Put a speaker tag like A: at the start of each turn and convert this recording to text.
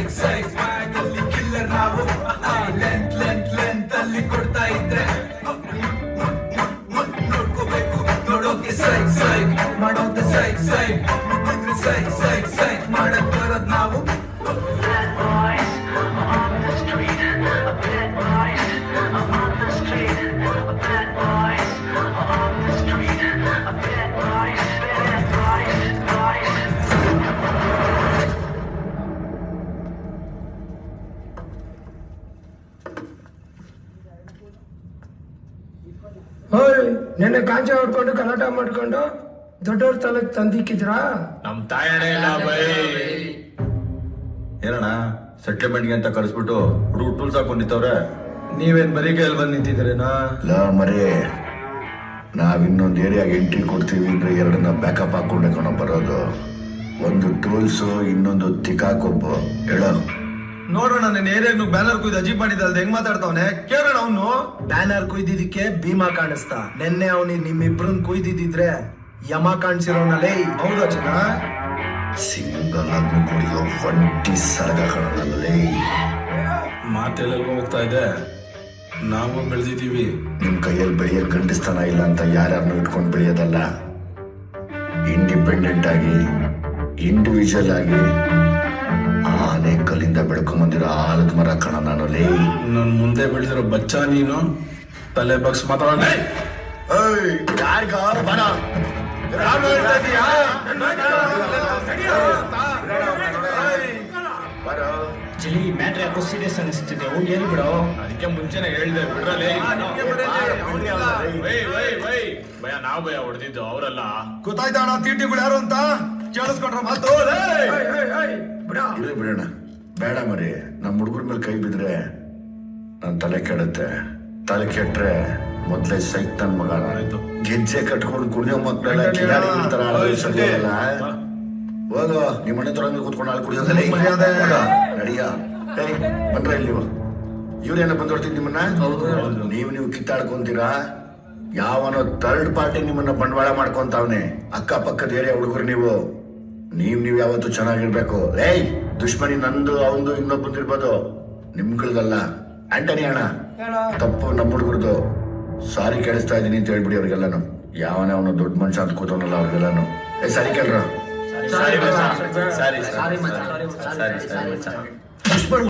A: ಸೈಕ್ ಸೈಕ್ ಆಗಲ್ಲಿ ಕಿಲ್ಲರ್ ನಾವು ಲೆಂತ್ ಲೆಂತ್
B: ಲೆಂತ್ ಅಲ್ಲಿ ಕೊಡ್ತಾ ಇದ್ರೆ.
A: ನೋಡ್ಕೋಬೇಕು
B: ನೋಡೋಕೆ ಸೈಕ್
A: ಸೈಕ್
B: ಮಾಡೋಕೆ ಸೈಕ್ ಸೈಕ್ ಮುಟ್ಟಿದ್ರೆ ಸೈಕ್
A: ಸೈಕ್
B: ಸೈಕ್ ಮಾಡಕ್ ಬರೋದ್ ನಾವು. Bad boys, street, on the street.
C: ಹೋಯ್ ನೆನ್ನೆ ಕಾಂಚೆ ಹೊಡ್ಕೊಂಡು ಕಲಾಟ ಮಾಡ್ಕೊಂಡು ದೊಡ್ಡವ್ರ ತಲೆಗೆ ತಂದಿಕ್ಕಿದ್ರಾ?
D: ನಮ್ ತಾಯಣೆ ಇಲ್ಲ ಬೈ
E: ಏನಣ್ಣ ಸೆಟ್ಲ್ಮೆಂಟ್ಗೆ ಅಂತ ಕರೆಸ್ಬಿಟ್ಟು ಹುಡುಗ ಟೂಲ್ಸ್ ಹಾಕೊಂಡಿತ್ತವ್ರೆ
A: ನೀವೇನ್ ಬರೀ ಕೈಯಲ್ಲಿ ಬಂದು ನಿಂತಿದ್ದೀರೇನಾ?
F: ಲ ಮರೇ ನಾವ್ ಇನ್ನೊಂದು ಏರಿಯಾಗೆ ಎಂಟ್ರಿ ಕೊಡ್ತೀವಿ ಅಂದ್ರೆ ಎರಡನ್ನ ಬ್ಯಾಕಪ್ ಹಾಕೊಂಡೆ ಕಣ ಬರೋದು. ಒಂದು ಟೂಲ್ಸ್ ಇನ್ನೊಂದು ತಿಕಾಕೊಬ್ಬು ಹೇಳೋ.
A: ನೋಡೋಣ ನನ್ನ ಏರಿಯಾಗ ಬ್ಯಾನರ್ ಕುಯ್ದು ಅಜೀಬ್ ಮಾಡಿದ್ದಲ್ದ ಹೆಂಗ್ ಮಾತಾಡ್ತಾವನೆ? ಕೇಳೋಣ ಅವನು.
B: ಬ್ಯಾನರ್ ಕುಯ್ದಿದ್ದಕ್ಕೆ ಭೀಮಾ ಕಾಣಿಸ್ತಾ. ನಿನ್ನೆ ಅವನಿ ನಿಮ್ಮಿಬ್ರನ್ ಕುಯ್ದಿದ್ರೆ ಯಮ ಕಾಣಿಸಿರೋನಲ್ಲೇ
A: ಹೌದಾ ಚೆನ್ನ?
F: ಸಿಂಗಲ್ ಆಗಿ ಕುಡಿಯೋ ಒಂಟಿ ಸರಗ ಕಣದಲ್ಲಿ
G: ಮಾತೆಲ್ಲ ಹೋಗ್ತಾ ಇದೆ. ನಾವು ಬೆಳೆದಿದ್ದೀವಿ.
F: ನಿಮ್ ಕೈಯಲ್ಲಿ ಬೆಳೆಯೋ ಖಂಡಿಸ್ತಾನ ಇಲ್ಲ ಅಂತ ಯಾರ್ಯಾರನ್ನು ಇಟ್ಕೊಂಡು ಬೆಳೆಯೋದಲ್ಲ. ಇಂಡಿಪೆಂಡೆಂಟ್ ಆಗಿ ಇಂಡಿವಿಜುವಲ್ ಆಗಿ ಕಲ್ಲಿಂದ ಬೆಳ್ಕೊಂಬಂದಿರೋ ಆಲದ ಮರ ಕಣ ನಾನು ಲೇ.
G: ನನ್ ಮುಂದೆ ಬೆಳೆದಿರೋ ಬಚ್ಚ ನೀನು? ತಲೆ ಬಗ್ಸ್ ಬರ.
H: ಚಳಿ ಮ್ಯಾಟ್ರ್ ಯಾಕೋ ಸೀರಿಯಸ್ ಅನಿಸ್ತಿದೆ. ಹೋಗಿ ಬಿಡೋ.
D: ಅದಕ್ಕೆ ಮುಂಚೆನೆ ಹೇಳ್ದೆ ಬಿಡ್ರಲೇ. ಭಯ ನಾವು ಭಯ ಹೊಡೆದಿದ್ದು ಅವರಲ್ಲ.
A: ಗೊತ್ತಾಯ್ತಾ ಅಣ್ಣ ತೀಟಿಗಳು ಯಾರು ಅಂತ? ಕೇಳಿಸ್ಕೊಂಡ್ರ ಮಾತು.
F: ಬಿಡೋಣ. ಬೇಡ ಮರಿ ನಮ್ಮ ಹುಡುಗರ ಮೇಲೆ ಕೈ ಬಿದ್ರೆ ನನ್ನ ತಲೆ ಕೆಡುತ್ತೆ. ತಲೆ ಕೆಟ್ಟರೆ ಮೊದ್ಲೇ ಸೈತ್ ನನ್ನ ಮಗ. ಗೆಜ್ಜೆ ಕಟ್ಕೊಂಡು ಕುಡಿಯೋ ಮಕ್ಕಳೆಲ್ಲ ಕಿಲಾಡಿ ಬಿಡ್ತಾರ. ಹೋಗೋ ನಿಮ್ಮ ಮನೆ ತೊಗೊಂಡು ಕೂತ್ಕೊಂಡು ಹಾಲು ಕುಡಿಯೋದಲ್ಲ. ನಡಿಯ. ಏಯ್ ಬಂದ್ರ ಇಲ್ಲಿ ನೀವು ಇವ್ರೇನ ಬಂದೋಡ್ತೀನಿ ನಿಮ್ಮನ್ನ? ನೀವು ನೀವು ಕಿತ್ತಾಡ್ಕೊಂತೀರಾ? ಯಾವನೋ ಥರ್ಡ್ ಪಾರ್ಟಿ ನಿಮ್ಮನ್ನ ಬಂಡವಾಳ ಮಾಡ್ಕೊಂತಾವ್ನೆ. ಅಕ್ಕಪಕ್ಕದ ಏರಿಯಾ ಹುಡುಗರು ನೀವು. ನೀವ್ ನೀವ್ ಯಾವತ್ತು ಚೆನ್ನಾಗಿರ್ಬೇಕು ಏಯ್ ದುಶ್ಮನಿ ನಂದು ಅವಂದು ಇನ್ನೊಬ್ಬಂದು ಇರ್ಬೋದು ನಿಮ್ಗಳದಲ್ಲ ಆಂಟನಿ ಅಣ್ಣ ತಪ್ಪು ನಮ್ಮ ಹುಡುಗರದು ಸಾರಿ ಕೇಳಿಸ್ತಾ ಇದ್ದೀನಿ ಅಂತ ಹೇಳ್ಬಿಡಿ ಅವ್ರಿಗೆಲ್ಲಾನು ಯಾವನೇ ಅವನು ದೊಡ್ಡ ಮನುಷ್ಯ ಅಂತ ಕೂತವನಲ್ಲ ಅವ್ರಿಗೆಲ್ಲಾನು ಏ ಸರಿ ಕೇಳ್ರ.
B: ದುಶ್ಮನ್